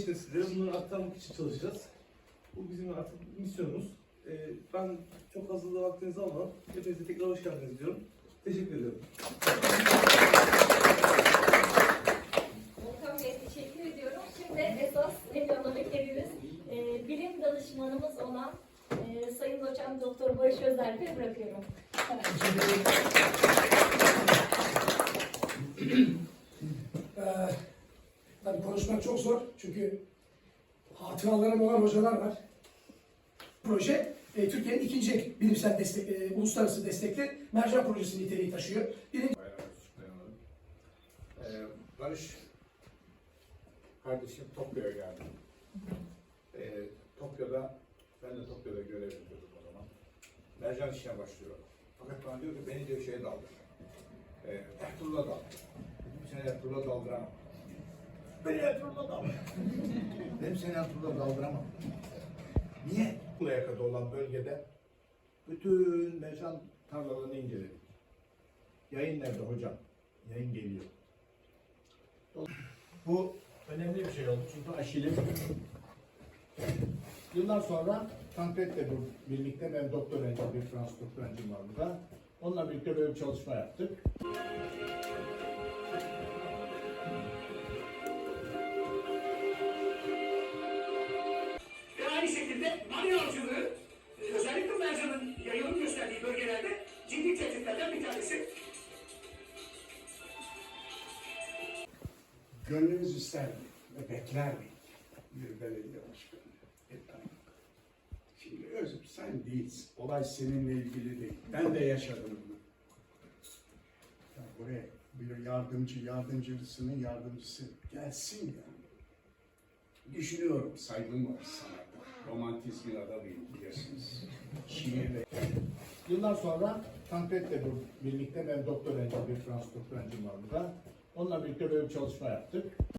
İşte sizlere bunları aktarmak için çalışacağız. Bu bizim artık misyonumuz. Ee, ben çok fazla da vaktinizi almadan hepinize tekrar hoş geldiniz diyorum. Teşekkür ediyorum. Volkan Bey teşekkür ediyorum. Şimdi esas ekranına beklediğiniz e, bilim danışmanımız olan e, Sayın Doçent Doktor Barış Özer'e bırakıyorum. Ee, tabii konuşmak çok zor çünkü hatıralarım olan hocalar var. Proje e, Türkiye'nin ikinci bilimsel destek, e, uluslararası destekli mercan projesi niteliği taşıyor. Birinci. Ee, Barış kardeşim Tokyo'ya geldi. Ee, Tokyo'da, ben de Tokyo'da görev yapıyordum o zaman. Mercan işine başlıyor. Fakat bana diyor ki beni diyor şeye daldır. Ee, Ertuğrul'a daldır. Dedim seni Ertuğrul'a daldıramam. Beni Ertuğrul'a daldır. Dedim seni Ertuğrul'a daldıramam. Niye? Buraya kadar olan bölgede bütün mercan tarlalarını inceledik. Yayın nerede hocam? Yayın geliyor. Bu önemli bir şey oldu çünkü aşilim. Yıllar sonra Tankret'le birlikte ben doktor bir Fransız doktor var burada. Onunla birlikte böyle bir çalışma yaptık. Avcılığı e, özellikle mercanın yayılım gösterdiği bölgelerde ciddi tehditlerden bir tanesi. Gönlünüz ister mi ve bekler mi bir belediye başkanı? Efendim. Şimdi Özüm sen değilsin. Olay seninle ilgili değil. Ben de yaşadım bunu. Ya buraya bir yardımcı, yardımcısının yardımcısı gelsin yani. Düşünüyorum, saygım var sana. Romantizmin adamıyım biliyorsunuz. Şiir ve Yıllar sonra Tankret'le birlikte ben doktor öğrenci, bir Fransız doktor öğrencim var burada. Onunla birlikte böyle bir çalışma yaptık.